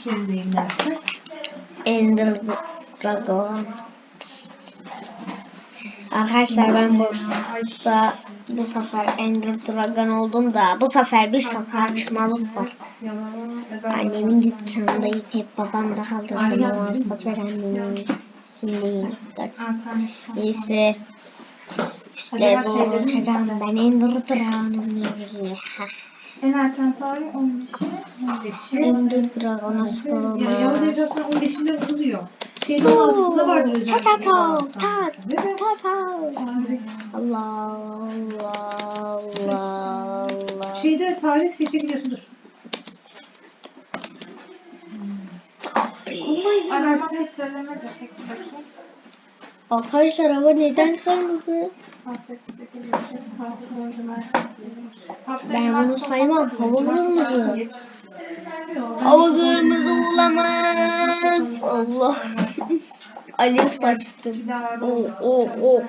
işlerindeyim dersin. Ender Dragon. Arkadaşlar ben burada bu sefer Ender Dragon oldum da bu sefer bir saçmalık var. Annemin dükkanındayım hep babam da kaldırdım ama bu sefer annemin kimliğini Neyse. İşte bu uçacağım ben Ender Fener Çantay 15'i. 15'i. 14 lira ona spor olmaz. Yani Yahudi Efesler 15'inde bulunuyor. Şeyde Oo, altısında vardır hocam. Tak tak tak tak tak Allah Allah Allah Allah. Şeyde tarih seçebiliyorsunuz. Ararsın. Ararsın. Ararsın. Ararsın. Arkadaşlar hava neden kırmızı? Ben bunu saymam. Hava kırmızı. Hava kırmızı olamaz. Allah. Alev saçtım. O o o.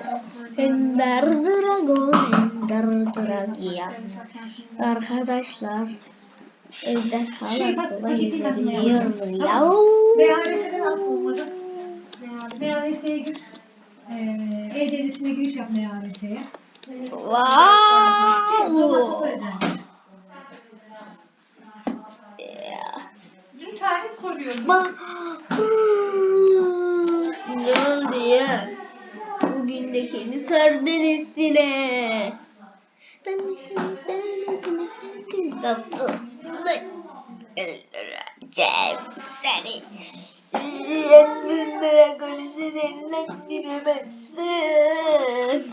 Ender Dragon, Ender Dragia. Arkadaşlar. Ejderhalar suda yüzebiliyor mu? gideceğim Neyarete'ye. Wow. Dün tarih soruyordum. Bak. ne oldu ya? Bugün de kendi sardenesine. Ben de seni sardenesine sardenesine tatlı. Öldüreceğim seni. Yanımda golünü ellendiremezsin.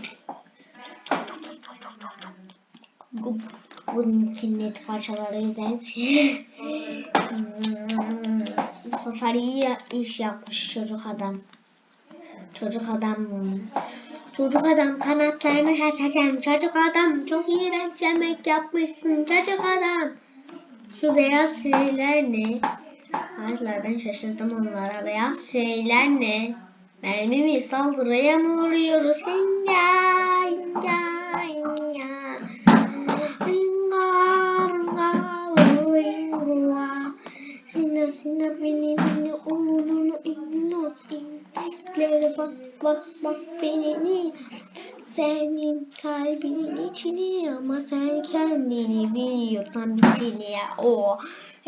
Bu, bunun için net parçaları güzelmiş. Bu sefer iyi iş yapmış çocuk adam. Çocuk adam. Çocuk adam kanatlarını keseceğim. Çocuk adam çok iğrenç yemek yapmışsın. Çocuk adam. Şu beyaz şeyler ne? Arkadaşlar ben şaşırdım onlara. Beyaz şeyler ne? Mermi mi saldırıya mı uğruyoruz? İnga, inga, inga. Inga, inga, inga. Sinir sinir beni beni oğlunu inat inlere bas bas bak beni senin kalbinin içini ama sen kendini biliyorsan bitini ya o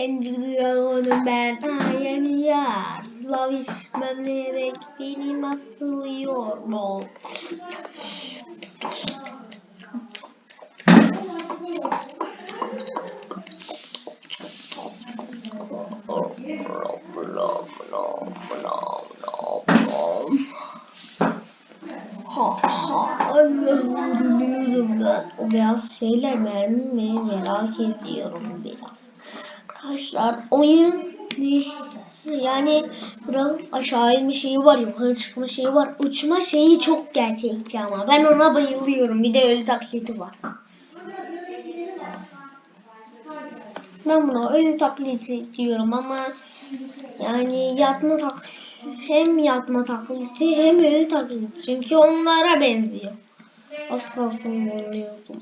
Endiyorum ben ayeni yar. Lavişmenerek beni nasıl yormol. Ha ha, ben o beyaz şeyler mermi mi merak ediyor. Arkadaşlar oyun? Yani buranın aşağı inme şeyi var, yukarı çıkma şeyi var. Uçma şeyi çok gerçekçi ama ben ona bayılıyorum. Bir de ölü taklidi var. Ben buna ölü taklidi diyorum ama yani yatma taklidi hem yatma taklidi hem ölü taklidi. Çünkü onlara benziyor. Asla sanmıyordum.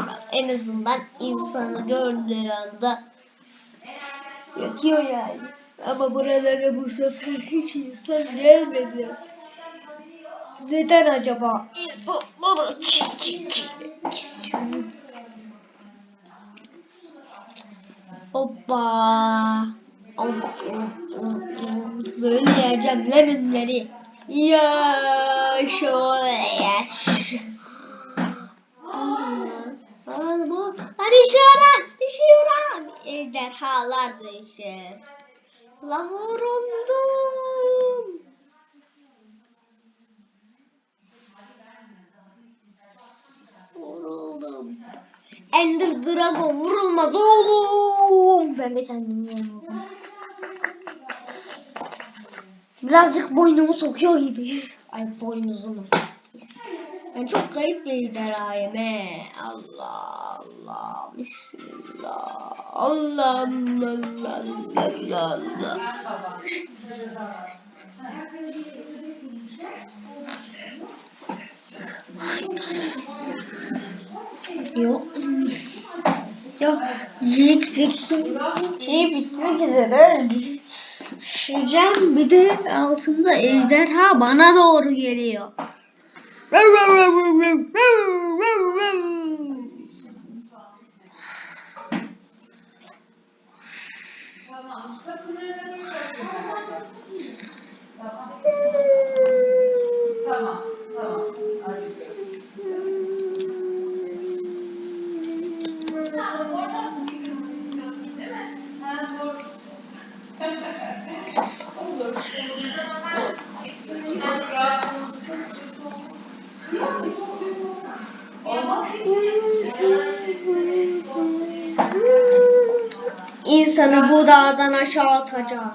En azından insanı gördüğü anda yakıyor yani. Ama buralara bu sefer hiç insan gelmedi. Neden acaba? İnsanları çiğ çiğ çiğ istiyorum. Hoppa. Böyle yiyeceğim lemonleri. Ya şöyle yaş. Hadi şöyle düşüyorum. Ejderhalar düşer. La vuruldum. Vuruldum. Ender Dragon vurulmaz oğlum. Ben de kendimi yormadım. Birazcık boynumu sokuyor gibi. Ay boynuzumu. Ben çok garip bir ejderhayım he. Allah Allah. Bismillah. Allah Allah Allah Allah. Yok. Yok. Rick Fix'in şey bitmek üzere. Düşeceğim. Bir de altında ejderha bana doğru geliyor. Olur. İnsanı bu dağdan aşağı atacağım.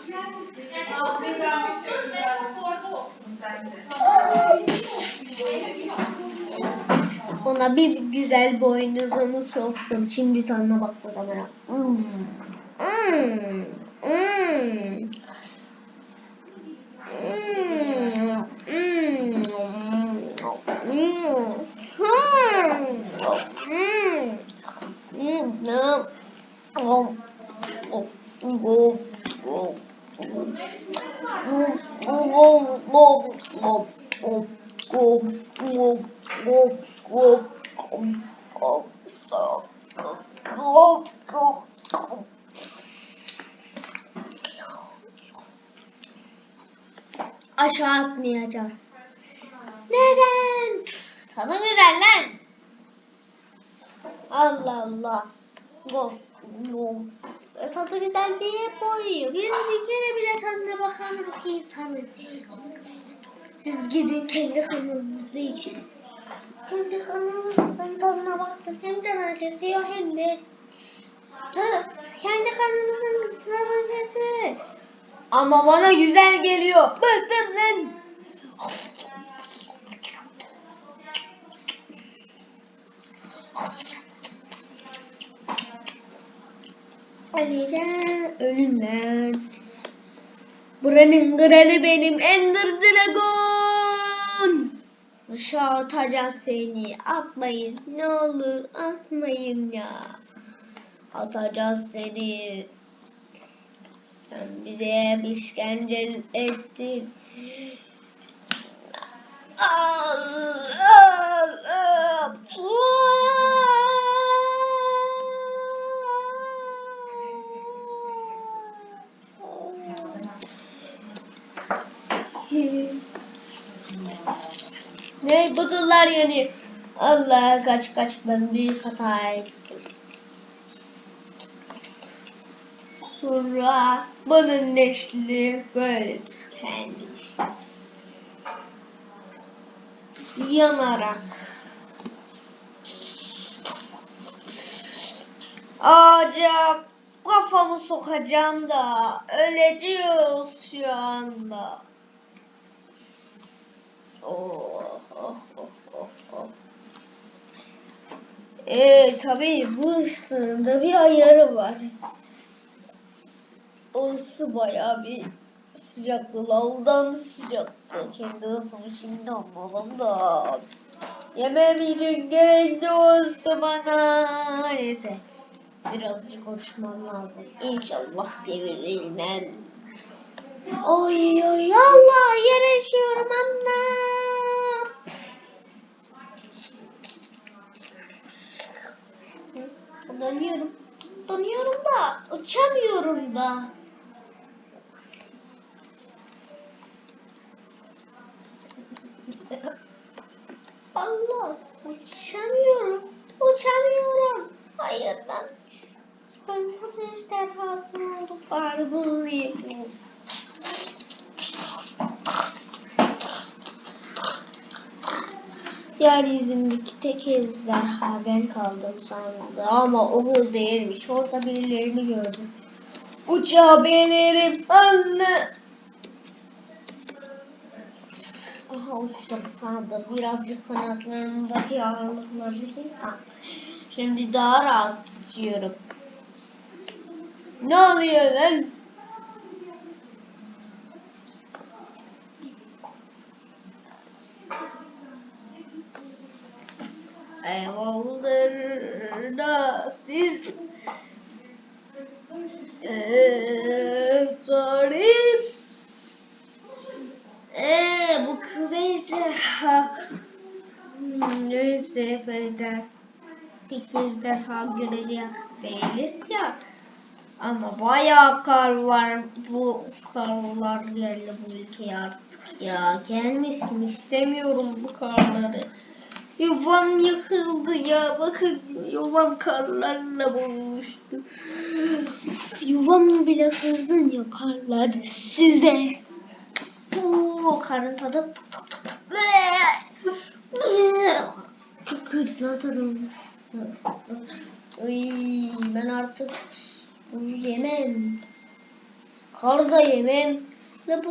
Ona bir güzel boynuzumu soktum. Şimdi tadına bak bana ya. Hmm. Hmm. Hmm. Hmm. Hmm. Hmm. Hmm. Hmm. Aşağı atmayacağız. Neden? Tanı veren lan. Allah Allah. Go, go, e, tadı güzel diye koyuyor. Bir, kere bile tadına bakar mısın ki insanın? Siz gidin kendi kanalınızı için. Kendi kanalınızın tadına baktım. Hem can acıtıyor hem de Ta- kendi kanalınızın tadı kötü. Ama bana güzel geliyor. Bıktım lan. Ali'den ölümden. Buranın kralı benim Ender Dragon. Aşağı atacağız seni. Atmayın. Ne olur atmayın ya. Atacağız seni. Sen bize işkence ettin. Budullar yanıyor. Allah kaç kaç ben büyük hata ettim. Sonra bunun nesli böyle tükenmiş. Yanarak. Ağaca kafamı sokacağım da öleceğiz şu anda. Oh, oh, oh. Ee, tabii bu ısının bir ayarı var. O ısı bayağı bir sıcaktı. Lavdan sıcaktı. Kendi ısımı şimdi anladım da. Yemem için gerekli o ısı bana. Neyse. Birazcık konuşmam lazım. İnşallah devirilmem. Oy oy Allah yere düşüyorum anne. Donuyorum. Donuyorum da uçamıyorum da. Allah uçamıyorum. Uçamıyorum. Hayır ben. Ben bu ejderhası oldum. Bari bunu yiyeyim. Yeryüzündeki tek ejderha ben kaldım sandı ama o hız değilmiş. Orada birilerini gördüm. Uçağı belerim anne. Aha uçtum sandım. Birazcık kanatlarındaki ağırlıkları tamam. Şimdi daha rahat tutuyorum. Ne oluyor lan? Eyvallah da siz Eee garip Eee bu ejderha. Hmm, Neyse efendim Pek ejderha görecek değiliz ya. Ama bayağı kar var. Bu karlar geldi bu ülkeye artık ya. Gelmesin istemiyorum bu karları Yuvam yıkıldı ya. Bakın yuvam karlarla bulmuştu. Yuvam bile kırdın ya karlar size. Oo, karın tadı. Çok kötü tadım. Ay, ben artık bunu yemem. Kar da yemem. Ve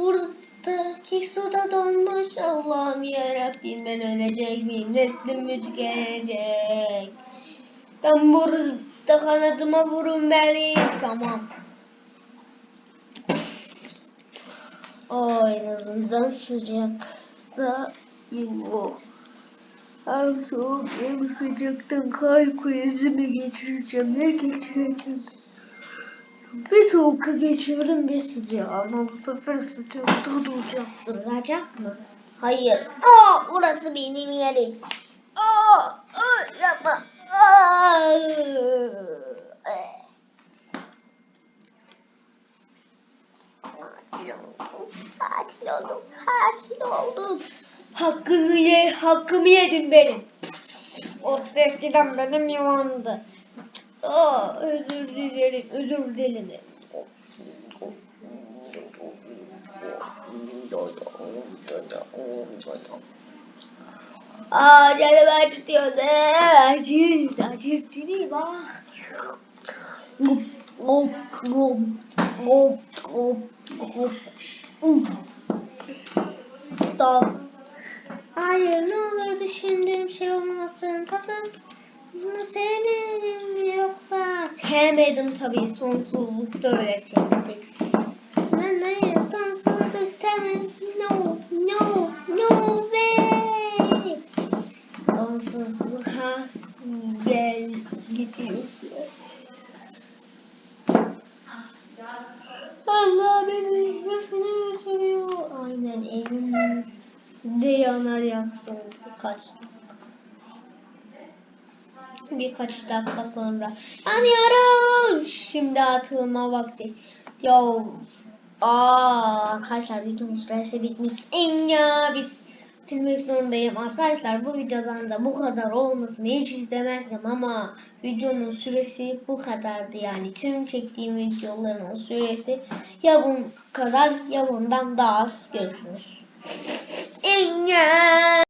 buradaki suda donmuş Allah'ım yarabbim ben ölecek miyim? Neslim tükenecek? Ben burada kanadıma vurun beni. Tamam. O en azından sıcak da o. En soğuk en sıcaktan kalp krizi mi geçireceğim? Ne geçireceğim? Bir soğuk'a geçirdim bir sıcağı ama bu sefer sıcak duracak. Duracak mı? Hayır. Aa, burası benim yerim. Aa, aa, yapma. Aa. Katil oldum. Katil oldum. Hakkımı ye, hakkımı yedin benim. Orası eskiden benim yuvandı. Aa, özür dilerim, özür dilerim. Aa, canım acıtıyordu. Acır, acırt değil bak. Hop, hop, hop, hop, hop, hop. Tamam. Hayır ne olur düşündüğüm şey olmasın. Takım bunu sevmedim yoksa sevmedim tabii sonsuzlukta öyle şeysi. Lan hayır sonsuzlukta? No no no way. Sonsuzluğa gel gidiyorsun. Allah beni başını götürüyor. Aynen evim de yanar yaksın birkaç birkaç dakika sonra. Yanıyorum. Şimdi atılma vakti. Yo. Aa, arkadaşlar videonun süresi bitmiş. En ya bitirmek zorundayım. Arkadaşlar bu videodan da bu kadar olmasını hiç istemezdim ama videonun süresi bu kadardı yani. Tüm çektiğim videoların süresi ya bu kadar ya bundan daha az görüşürüz. En ya.